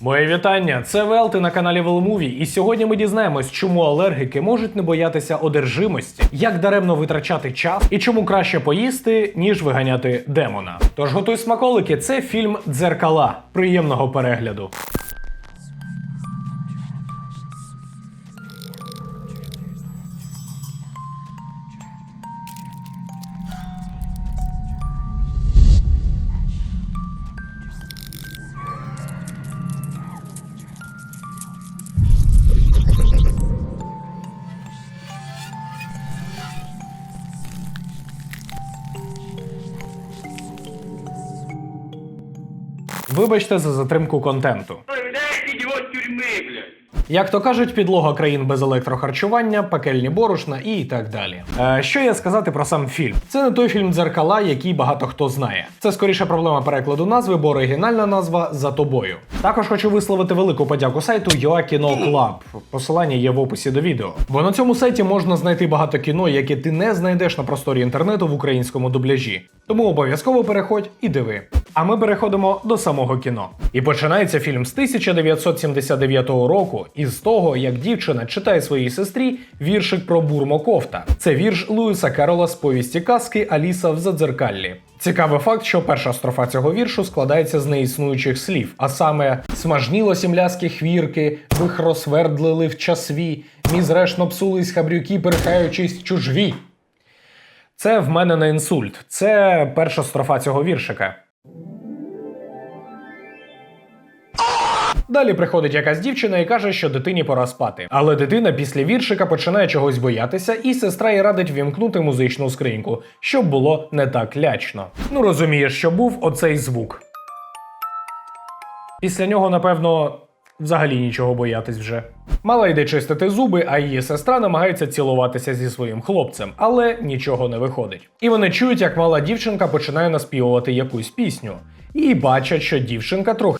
Моє вітання, це Велти на каналі Велмуві, і сьогодні ми дізнаємось, чому алергіки можуть не боятися одержимості, як даремно витрачати час і чому краще поїсти, ніж виганяти демона. Тож готуй смаколики, це фільм Дзеркала. Приємного перегляду. Вибачте за затримку контенту. Проявляете его от блядь. Як то кажуть, підлога країн без електрохарчування, пекельні борошна і так далі. Е, що я сказати про сам фільм? Це не той фільм дзеркала, який багато хто знає. Це скоріше проблема перекладу назви, бо оригінальна назва за тобою. Також хочу висловити велику подяку сайту Yoakino Club. Посилання є в описі до відео. Бо на цьому сайті можна знайти багато кіно, яке ти не знайдеш на просторі інтернету в українському дубляжі. Тому обов'язково переходь і диви. А ми переходимо до самого кіно. І починається фільм з 1979 року із того, як дівчина читає своїй сестрі віршик про бурмоковта. Це вірш Луїса Керола з повісті казки Аліса в Задзеркаллі. Цікавий факт, що перша строфа цього віршу складається з неіснуючих слів, а саме смажніло сімляські хвірки, вих розсвердлили в часві, мі зрешно псулись хабрюки, перхаючись чужві. Це в мене не інсульт. Це перша строфа цього віршика. Далі приходить якась дівчина і каже, що дитині пора спати. Але дитина після віршика починає чогось боятися, і сестра їй радить вімкнути музичну скриньку, щоб було не так лячно. Ну розумієш, що був оцей звук. Після нього, напевно, взагалі нічого боятись вже. Мала йде чистити зуби, а її сестра намагається цілуватися зі своїм хлопцем, але нічого не виходить. І вони чують, як мала дівчинка починає наспівувати якусь пісню, і бачать, що дівчинка трохи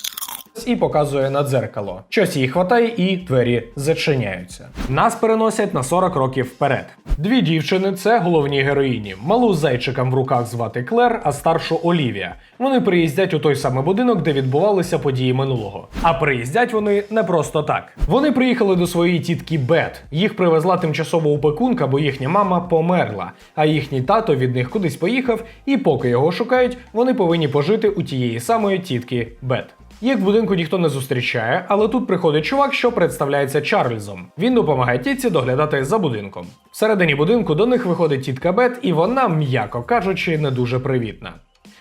і показує на дзеркало. Щось їй хватає, і двері зачиняються. Нас переносять на 40 років вперед. Дві дівчини це головні героїні. Малу з зайчиком в руках звати Клер, а старшу Олівія. Вони приїздять у той самий будинок, де відбувалися події минулого. А приїздять вони не просто так. Вони приїхали до своєї тітки Бет. Їх привезла тимчасово опекунка, бо їхня мама померла, а їхній тато від них кудись поїхав, і поки його шукають, вони повинні пожити у тієї самої тітки Бет. Їх в будинку ніхто не зустрічає, але тут приходить чувак, що представляється Чарльзом. Він допомагає тітці доглядати за будинком. Всередині будинку до них виходить тітка Бет, і вона, м'яко кажучи, не дуже привітна.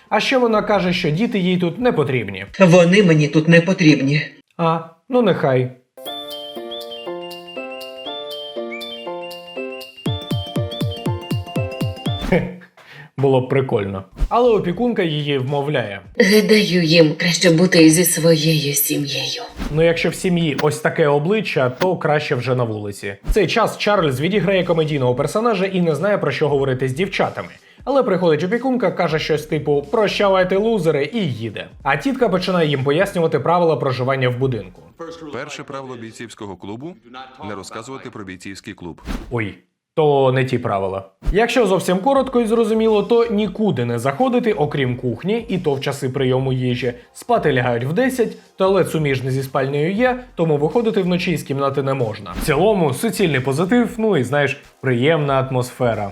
А ще вона каже, що діти їй тут не потрібні. Вони мені тут не потрібні. А, ну нехай. Було б прикольно. Але опікунка її вмовляє. Гадаю, їм краще бути зі своєю сім'єю. Ну, якщо в сім'ї ось таке обличчя, то краще вже на вулиці. В цей час Чарльз відіграє комедійного персонажа і не знає про що говорити з дівчатами. Але приходить опікунка, каже щось типу Прощавайте лузери і їде. А тітка починає їм пояснювати правила проживання в будинку. Перше правило бійцівського клубу не розказувати про бійцівський клуб. Ой. То не ті правила. Якщо зовсім коротко і зрозуміло, то нікуди не заходити, окрім кухні, і то в часи прийому їжі. Спати лягають в 10, туалет суміжний зі спальнею є, тому виходити вночі з кімнати не можна. В цілому суцільний позитив, ну і знаєш, приємна атмосфера.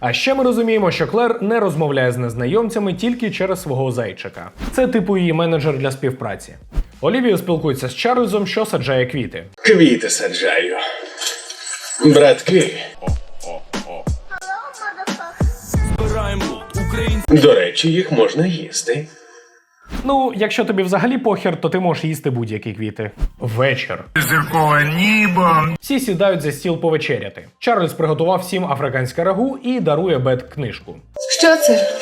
А ще ми розуміємо, що Клер не розмовляє з незнайомцями тільки через свого зайчика. Це типу її менеджер для співпраці. Олівія спілкується з Чарльзом, що саджає квіти. Квіти саджаю. Братки. До речі, їх можна їсти. Ну, якщо тобі взагалі похер, то ти можеш їсти будь-які квіти. Вечір. Зерковое небо. Всі сідають за стіл повечеряти. Чарльз приготував всім африканське рагу і дарує Бет книжку. Що це?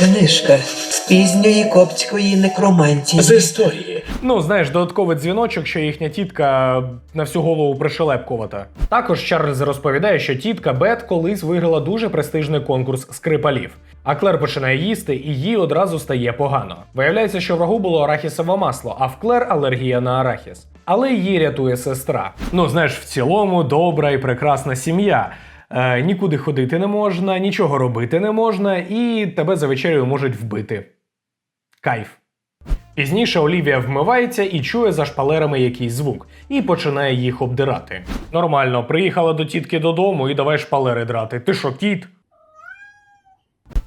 Книжка з пізньої коптської некромантії. З історії. Ну, знаєш, додатковий дзвіночок, що їхня тітка на всю голову пришелепкувата. Також Чарльз розповідає, що тітка Бет колись виграла дуже престижний конкурс скрипалів. А Клер починає їсти, і їй одразу стає погано. Виявляється, що в рагу було арахісове масло, а в Клер алергія на арахіс. Але її рятує сестра. Ну, знаєш, в цілому добра і прекрасна сім'я. Е, нікуди ходити не можна, нічого робити не можна, і тебе за вечерею можуть вбити. Кайф. Пізніше Олівія вмивається і чує за шпалерами якийсь звук, і починає їх обдирати. Нормально, приїхала до тітки додому і давай шпалери драти. Ти що, кіт?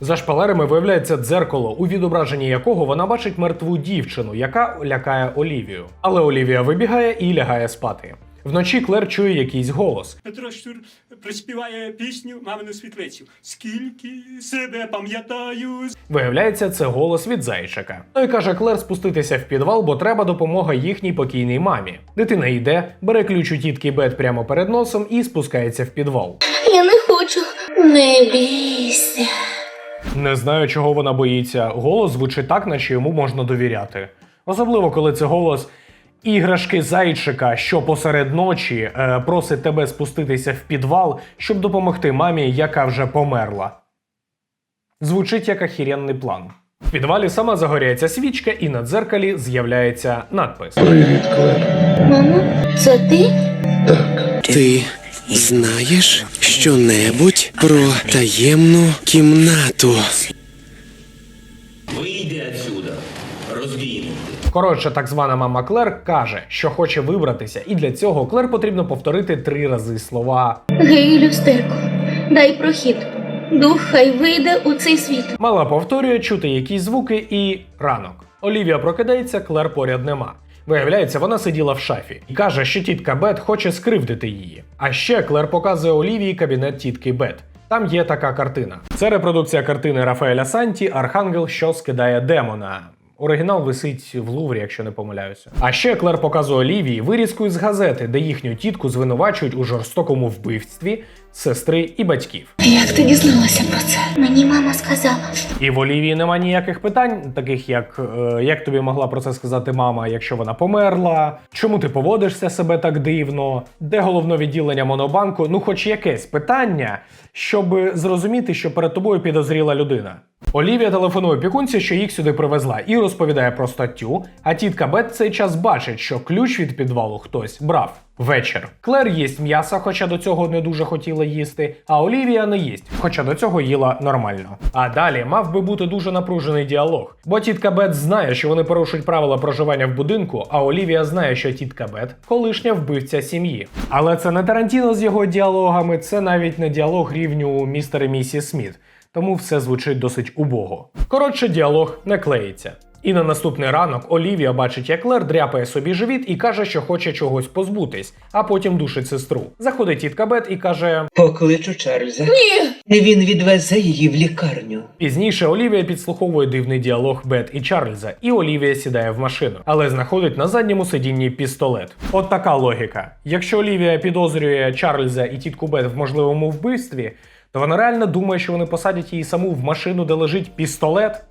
За шпалерами виявляється дзеркало, у відображенні якого вона бачить мертву дівчину, яка лякає Олівію. Але Олівія вибігає і лягає спати. Вночі Клер чує якийсь голос. Петро Щур приспіває пісню Мамину світлицю. Скільки себе пам'ятаю, Виявляється, це голос від зайчика. Той каже Клер спуститися в підвал, бо треба допомога їхній покійній мамі. Дитина йде, бере ключ у тітки Бет прямо перед носом і спускається в підвал. Я не хочу. Не бійся. Не знаю, чого вона боїться. Голос звучить так, наче йому можна довіряти. Особливо, коли це голос іграшки зайчика, що посеред ночі е, просить тебе спуститися в підвал, щоб допомогти мамі, яка вже померла. Звучить як ахіренний план. В підвалі сама загоряється свічка, і на дзеркалі з'являється надпис. Привіт, Клер. Мамо, це ти? Ти знаєш щонебудь про таємну кімнату? Коротше, так звана мама Клер каже, що хоче вибратися, і для цього Клер потрібно повторити три рази слова Гей, люстерко, дай прохід. Дух хай вийде у цей світ. Мала повторює чути якісь звуки і ранок. Олівія прокидається, Клер поряд нема. Виявляється, вона сиділа в шафі і каже, що тітка Бет хоче скривдити її. А ще Клер показує Олівії кабінет тітки Бет. Там є така картина. Це репродукція картини Рафаеля Санті Архангел, що скидає демона. Оригінал висить в Луврі, якщо не помиляюся. А ще Клер показує Олівії вирізку із газети, де їхню тітку звинувачують у жорстокому вбивстві сестри і батьків. Як ти дізналася про це? Мені мама сказала. І в Олівії нема ніяких питань, таких як е, як тобі могла про це сказати мама, якщо вона померла, чому ти поводишся себе так дивно, де головне відділення монобанку, ну хоч якесь питання, щоб зрозуміти, що перед тобою підозріла людина. Олівія телефонує пікунці, що їх сюди привезла, і розповідає про статтю. А тітка Бет в цей час бачить, що ключ від підвалу хтось брав. Вечір. Клер їсть м'ясо, хоча до цього не дуже хотіла їсти, а Олівія не їсть, хоча до цього їла нормально. А далі мав би бути дуже напружений діалог. Бо тітка Бет знає, що вони порушують правила проживання в будинку, а Олівія знає, що тітка Бет колишня вбивця сім'ї. Але це не Тарантіно з його діалогами, це навіть не діалог рівню містер і місіс Сміт. Тому все звучить досить убого. Коротше, діалог не клеїться. І на наступний ранок Олівія бачить, як Клер дряпає собі живіт і каже, що хоче чогось позбутись, а потім душить сестру. Заходить тітка Бет і каже: Покличу Чарльза. Ні. Він відвезе її в лікарню. Пізніше Олівія підслуховує дивний діалог Бет і Чарльза, і Олівія сідає в машину, але знаходить на задньому сидінні пістолет. От така логіка. Якщо Олівія підозрює Чарльза і тітку Бет в можливому вбивстві, то вона реально думає, що вони посадять її саму в машину, де лежить пістолет.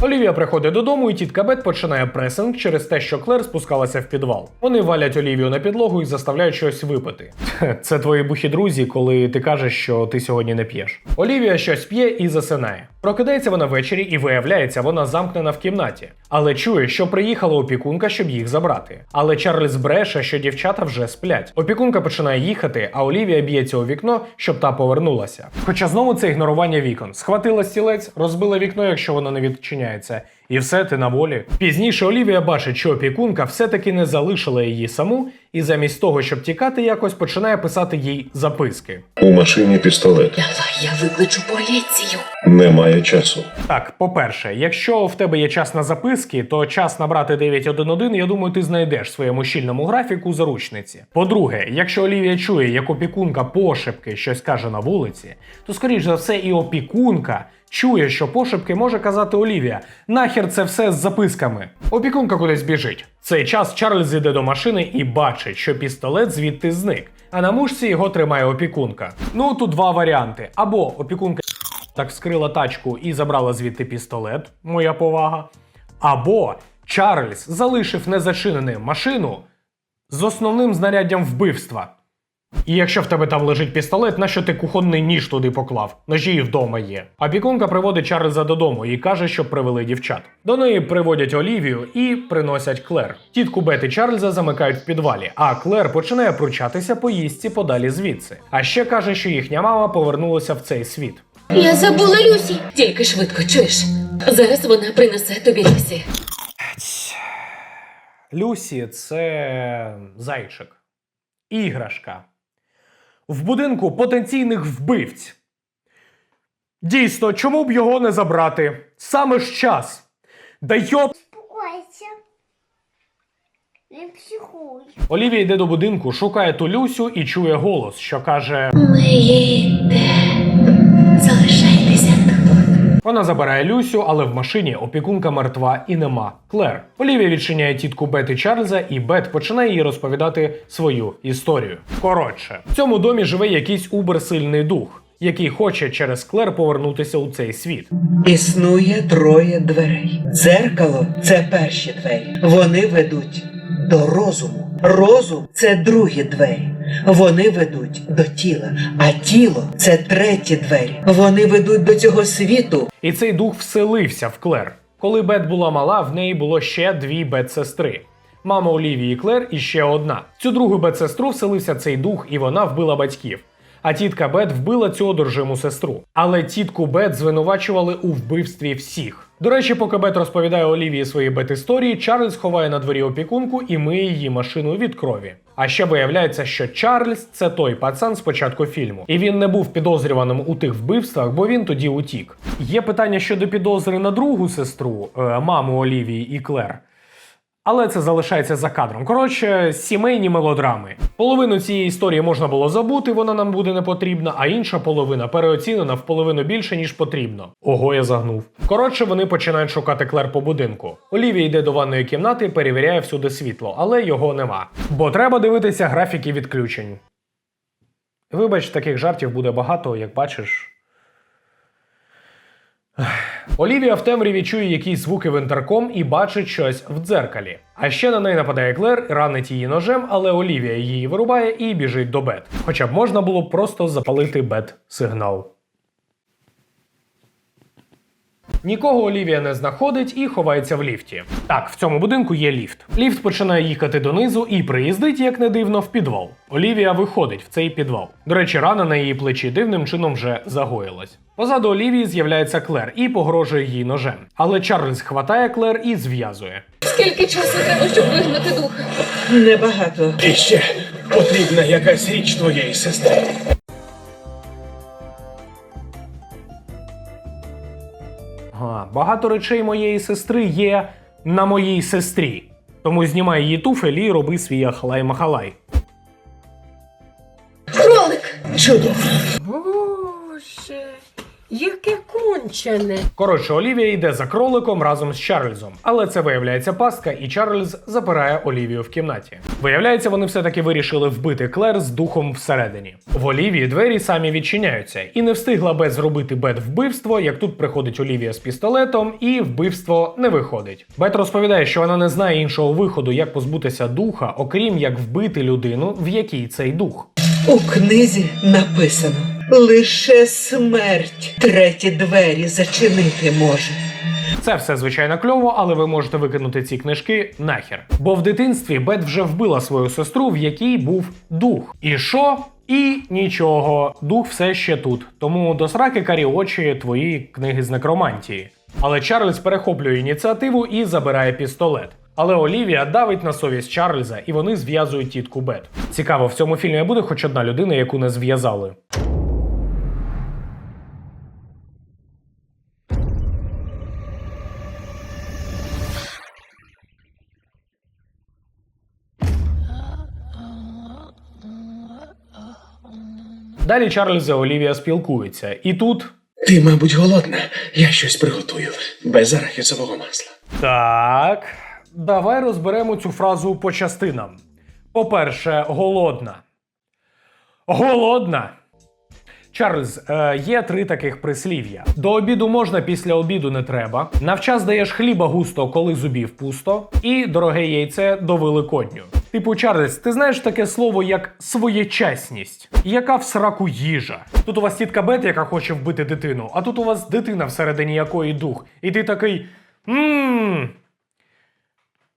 Олівія приходить додому, і тітка Бет починає пресинг через те, що Клер спускалася в підвал. Вони валять Олівію на підлогу і заставляють щось випити. Це твої бухі друзі, коли ти кажеш, що ти сьогодні не п'єш. Олівія щось п'є і засинає. Прокидається вона ввечері і виявляється, вона замкнена в кімнаті, але чує, що приїхала опікунка, щоб їх забрати. Але Чарльз бреше, що дівчата вже сплять. Опікунка починає їхати, а Олівія б'ється у вікно, щоб та повернулася. Хоча знову це ігнорування вікон. Схватила стілець, розбила вікно, якщо воно не відчиняється. І все ти на волі. Пізніше Олівія бачить, що опікунка все-таки не залишила її саму, і замість того, щоб тікати якось, починає писати їй записки. У машині пістолет. Давай я викличу поліцію. Немає часу. Так, по-перше, якщо в тебе є час на записки, то час набрати 911, я думаю, ти знайдеш в своєму щільному графіку заручниці. По-друге, якщо Олівія чує, як опікунка пошепки щось каже на вулиці, то скоріш за все і опікунка чує, що пошепки може казати Олівія. Нахер це все з записками. Опікунка кудись біжить. Цей час Чарльз іде до машини і бачить, що пістолет звідти зник. А на мушці його тримає опікунка. Ну тут два варіанти: або опікунка так вскрила тачку і забрала звідти пістолет, моя повага. Або Чарльз залишив незачиненим машину з основним знаряддям вбивства. І якщо в тебе там лежить пістолет, нащо ти кухонний ніж туди поклав? Ножі і вдома є. А пікунка приводить Чарльза додому і каже, що привели дівчат. До неї приводять Олівію і приносять Клер. Тітку Бет і Чарльза замикають в підвалі, а Клер починає пручатися по їстці подалі звідси. А ще каже, що їхня мама повернулася в цей світ. Я забула Люсі. Тільки швидко чуєш. Зараз вона принесе тобі Люсі. Люсі це зайчик. Іграшка. В будинку потенційних вбивць. Дійсно, чому б його не забрати? Саме ж час. Да йоп. Успокойся. Не психуй. Олівія йде до будинку, шукає ту Люсю і чує голос, що каже: Ми. Вона забирає Люсю, але в машині опікунка мертва і нема. Клер. Олівія відчиняє тітку Бет і Чарльза, і Бет починає їй розповідати свою історію. Коротше, в цьому домі живе якийсь уберсильний дух, який хоче через Клер повернутися у цей світ. Існує троє дверей. Дзеркало це перші двері. Вони ведуть до розуму. Розум це другі двері. Вони ведуть до тіла, а тіло це треті двері. Вони ведуть до цього світу. І цей дух вселився в Клер. Коли Бет була мала, в неї було ще дві Бет-сестри. Мама Олівії Клер і ще одна. Цю другу Бет-сестру вселився цей дух, і вона вбила батьків. А тітка Бет вбила цю одержиму сестру. Але тітку Бет звинувачували у вбивстві всіх. До речі, поки Бет розповідає Олівії свої бет-історії, Чарльз ховає на дворі опікунку і миє її машину від крові. А ще виявляється, що Чарльз це той пацан з початку фільму, і він не був підозрюваним у тих вбивствах, бо він тоді утік. Є питання щодо підозри на другу сестру, е, маму Олівії і Клер. Але це залишається за кадром. Коротше, сімейні мелодрами. Половину цієї історії можна було забути, вона нам буде не потрібна, а інша половина переоцінена в половину більше, ніж потрібно. Ого, я загнув. Коротше, вони починають шукати Клер по будинку. Олівія йде до ванної кімнати, перевіряє всюди світло, але його нема. Бо треба дивитися графіки відключень. Вибач, таких жартів буде багато, як бачиш. Олівія в темряві чує якісь звуки в інтерком і бачить щось в дзеркалі. А ще на неї нападає Клер, ранить її ножем, але Олівія її вирубає і біжить до Бет. Хоча б можна було просто запалити Бет сигнал. Нікого Олівія не знаходить і ховається в ліфті. Так, в цьому будинку є ліфт. Ліфт починає їхати донизу і приїздить, як не дивно, в підвал. Олівія виходить в цей підвал. До речі, рана на її плечі дивним чином вже загоїлась. Позаду Олівії з'являється Клер і погрожує їй ножем. Але Чарльз хватає Клер і зв'язує. Скільки часу треба, щоб вигнати духа? Небагато. І ще потрібна якась річ твоєї сестри. Ага, багато речей моєї сестри є на моїй сестрі. Тому знімай її туфель і роби свій ахалай-махалай. Кролик! Чудово. Яке кончене. Коротше, Олівія йде за кроликом разом з Чарльзом, але це виявляється пастка, і Чарльз запирає Олівію в кімнаті. Виявляється, вони все-таки вирішили вбити Клер з духом всередині. В Олівії двері самі відчиняються, і не встигла Бет зробити Бет вбивство, як тут приходить Олівія з пістолетом, і вбивство не виходить. Бет розповідає, що вона не знає іншого виходу, як позбутися духа, окрім як вбити людину, в якій цей дух. У книзі написано: лише смерть треті двері зачинити може. Це все звичайно кльово, але ви можете викинути ці книжки нахер. Бо в дитинстві Бет вже вбила свою сестру, в якій був дух. І що? І нічого, дух все ще тут. Тому до сраки карі очі твої книги з некромантії. Але Чарльз перехоплює ініціативу і забирає пістолет. Але Олівія давить на совість Чарльза, і вони зв'язують тітку Бет. Цікаво, в цьому фільмі буде хоч одна людина, яку не зв'язали. Далі Чарльз і Олівія спілкуються, і тут Ти, мабуть, голодна. Я щось приготую без арахісового масла. Так, давай розберемо цю фразу по частинам. По-перше, голодна. Голодна. Чарльз, е, є три таких прислів'я: до обіду можна, після обіду не треба. Навчас даєш хліба густо, коли зубів пусто. І дороге яйце до Великодню. Типу, Чарльз, ти знаєш таке слово як своєчасність, яка в сраку їжа. Тут у вас тітка Бет, яка хоче вбити дитину, а тут у вас дитина всередині якої дух. І ти такий. Ммм.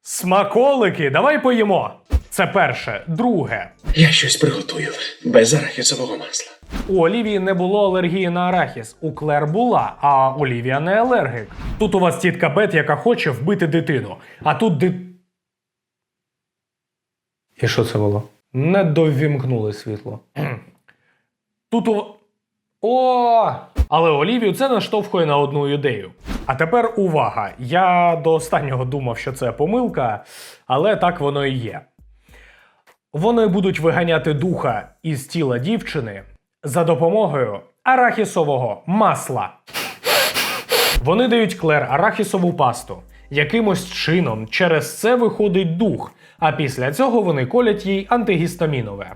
Смаколики, давай поїмо. Це перше. Друге. Я щось приготую без арахісового масла. У Олівії не було алергії на арахіс. У Клер була, а Олівія не алергік. Тут у вас тітка Бет, яка хоче вбити дитину. А тут ди... І що це було? Не довімкнули світло. Тут у. О! Але Олівію це наштовхує на одну ідею. А тепер увага! Я до останнього думав, що це помилка, але так воно і є. Вони будуть виганяти духа із тіла дівчини за допомогою арахісового масла. Вони дають Клер арахісову пасту. Якимось чином через це виходить дух, а після цього вони колять їй антигістамінове.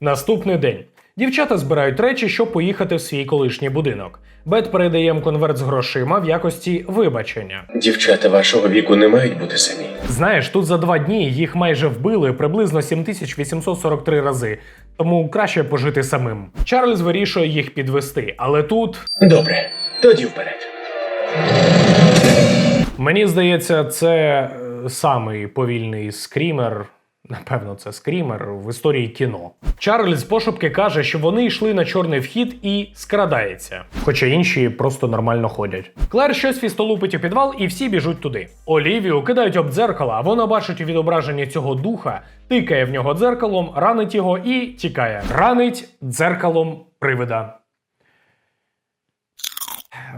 Наступний день. Дівчата збирають речі, щоб поїхати в свій колишній будинок. Бет передає їм конверт з грошима в якості вибачення. Дівчата вашого віку не мають бути самі. Знаєш, тут за два дні їх майже вбили приблизно 7843 рази, тому краще пожити самим. Чарльз вирішує їх підвести, але тут Добре, тоді вперед. мені здається, це е, самий повільний скрімер. Напевно, це скрімер в історії кіно. Чарльз пошепки каже, що вони йшли на чорний вхід і скрадається, хоча інші просто нормально ходять. Клер щось фістолупить у підвал, і всі біжуть туди. Олівію кидають об дзеркало, а вона бачить у відображенні цього духа, тикає в нього дзеркалом, ранить його і тікає. Ранить дзеркалом привида.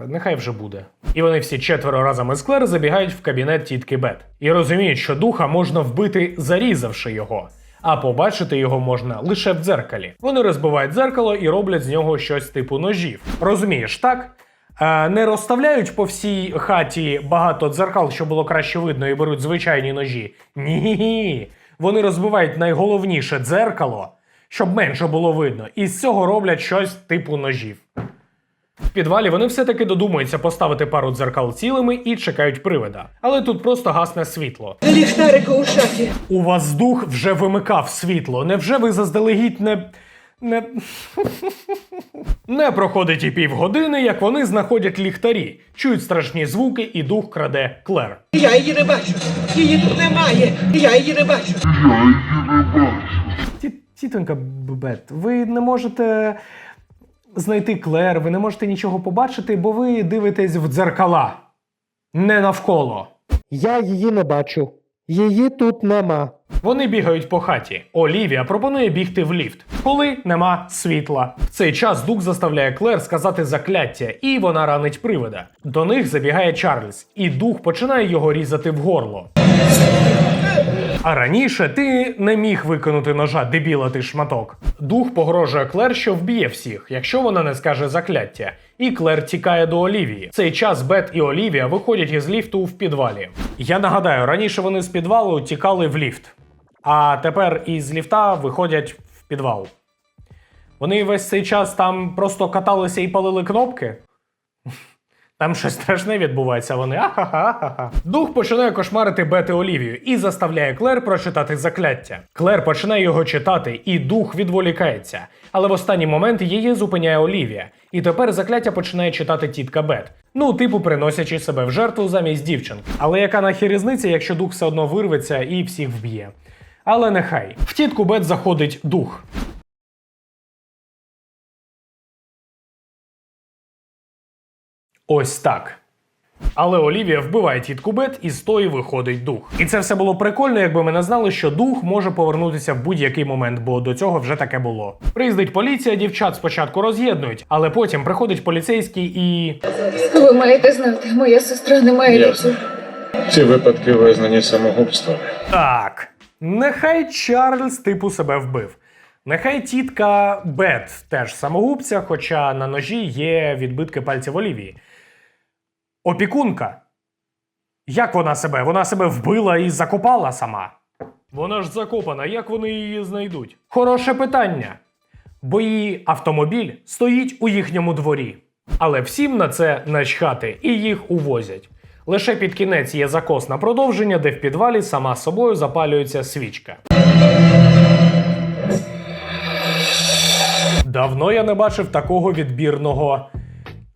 Нехай вже буде. І вони всі четверо разом із Клер забігають в кабінет тітки Бет і розуміють, що духа можна вбити, зарізавши його. А побачити його можна лише в дзеркалі. Вони розбивають дзеркало і роблять з нього щось типу ножів. Розумієш, так? Е, не розставляють по всій хаті багато дзеркал, щоб було краще видно, і беруть звичайні ножі. Ні. Вони розбивають найголовніше дзеркало, щоб менше було видно, і з цього роблять щось типу ножів. В підвалі вони все-таки додумуються поставити пару дзеркал цілими і чекають привида. Але тут просто гасне світло. Ліхтарику у шафі. У вас дух вже вимикав світло. Невже ви заздалегідь не. Не... не проходить і півгодини, як вони знаходять ліхтарі, чують страшні звуки, і дух краде Клер. Я її не бачу. Її тут немає. Я її не бачу. Ті- Тітонька Бет, ви не можете знайти Клер, ви не можете нічого побачити, бо ви дивитесь в дзеркала. Не навколо. Я її не бачу. Її тут нема. Вони бігають по хаті. Олівія пропонує бігти в ліфт, коли нема світла. В цей час дух заставляє Клер сказати закляття, і вона ранить привида. До них забігає Чарльз, і дух починає його різати в горло. А раніше ти не міг викинути ножа, дебіла ти шматок. Дух погрожує Клер, що вб'є всіх, якщо вона не скаже закляття. І Клер тікає до Олівії. Цей час Бет і Олівія виходять із ліфту в підвалі. Я нагадаю, раніше вони з підвалу тікали в ліфт, а тепер із ліфта виходять в підвал. Вони весь цей час там просто каталися і палили кнопки. Там щось страшне відбувається, вони ахаха. Дух починає кошмарити Бети Олівію і заставляє Клер прочитати закляття. Клер починає його читати, і дух відволікається. Але в останній момент її зупиняє Олівія. І тепер закляття починає читати тітка Бет. Ну, типу, приносячи себе в жертву замість дівчинки. Але яка нахер різниця, якщо дух все одно вирветься і всіх вб'є? Але нехай. В тітку Бет заходить дух. Ось так. Але Олівія вбиває тітку Бет і з тої виходить дух. І це все було прикольно, якби ми не знали, що дух може повернутися в будь-який момент, бо до цього вже таке було. Приїздить поліція, дівчат спочатку роз'єднують, але потім приходить поліцейський і. Ви маєте знати, моя сестра не має Ясно. Ці випадки визнані самогубством. Так. Нехай Чарльз типу себе вбив. Нехай тітка Бет теж самогубця, хоча на ножі є відбитки пальців Олівії. Опікунка. Як вона себе? Вона себе вбила і закопала сама. Вона ж закопана, як вони її знайдуть? Хороше питання. Бо її автомобіль стоїть у їхньому дворі. Але всім на це начхати і їх увозять. Лише під кінець є закос на продовження, де в підвалі сама собою запалюється свічка. Давно я не бачив такого відбірного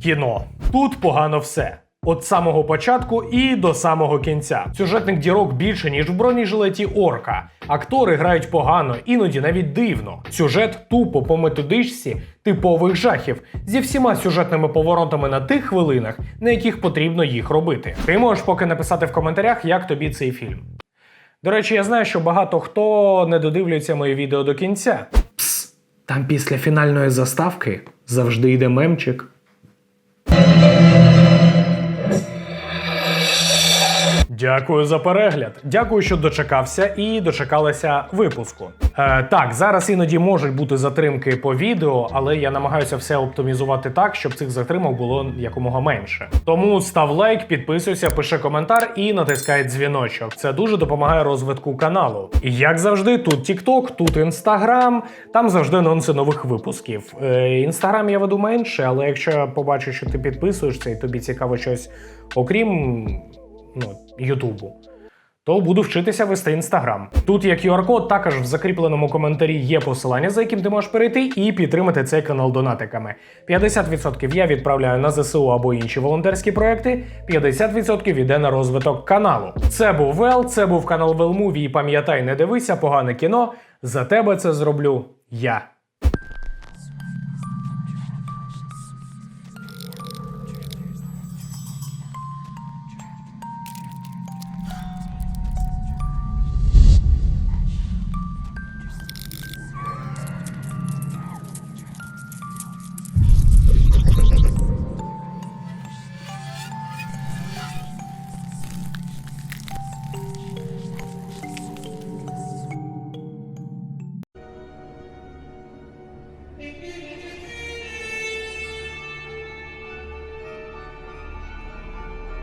кіно. Тут погано все. От самого початку і до самого кінця. Сюжетних дірок більше, ніж в бронежилеті орка. Актори грають погано, іноді навіть дивно. Сюжет тупо по методичці типових жахів зі всіма сюжетними поворотами на тих хвилинах, на яких потрібно їх робити. Ти можеш поки написати в коментарях, як тобі цей фільм. До речі, я знаю, що багато хто не додивлюється моє відео до кінця. Пс, там після фінальної заставки завжди йде мемчик. Дякую за перегляд. Дякую, що дочекався і дочекалися випуску. Е, так, зараз іноді можуть бути затримки по відео, але я намагаюся все оптимізувати так, щоб цих затримок було якомога менше. Тому став лайк, підписуйся, пиши коментар і натискай дзвіночок. Це дуже допомагає розвитку каналу. І як завжди, тут TikTok, тут Instagram, там завжди анонси нових випусків. Е, Інстаграм я веду менше, але якщо я побачу, що ти підписуєшся і тобі цікаво щось окрім ну, Ютубу, то буду вчитися вести інстаграм. Тут є QR-код, також в закріпленому коментарі є посилання, за яким ти можеш перейти і підтримати цей канал донатиками. 50% я відправляю на ЗСУ або інші волонтерські проекти, 50% йде на розвиток каналу. Це був Вел, це був канал Велмуві. І пам'ятай, не дивися погане кіно. За тебе це зроблю я.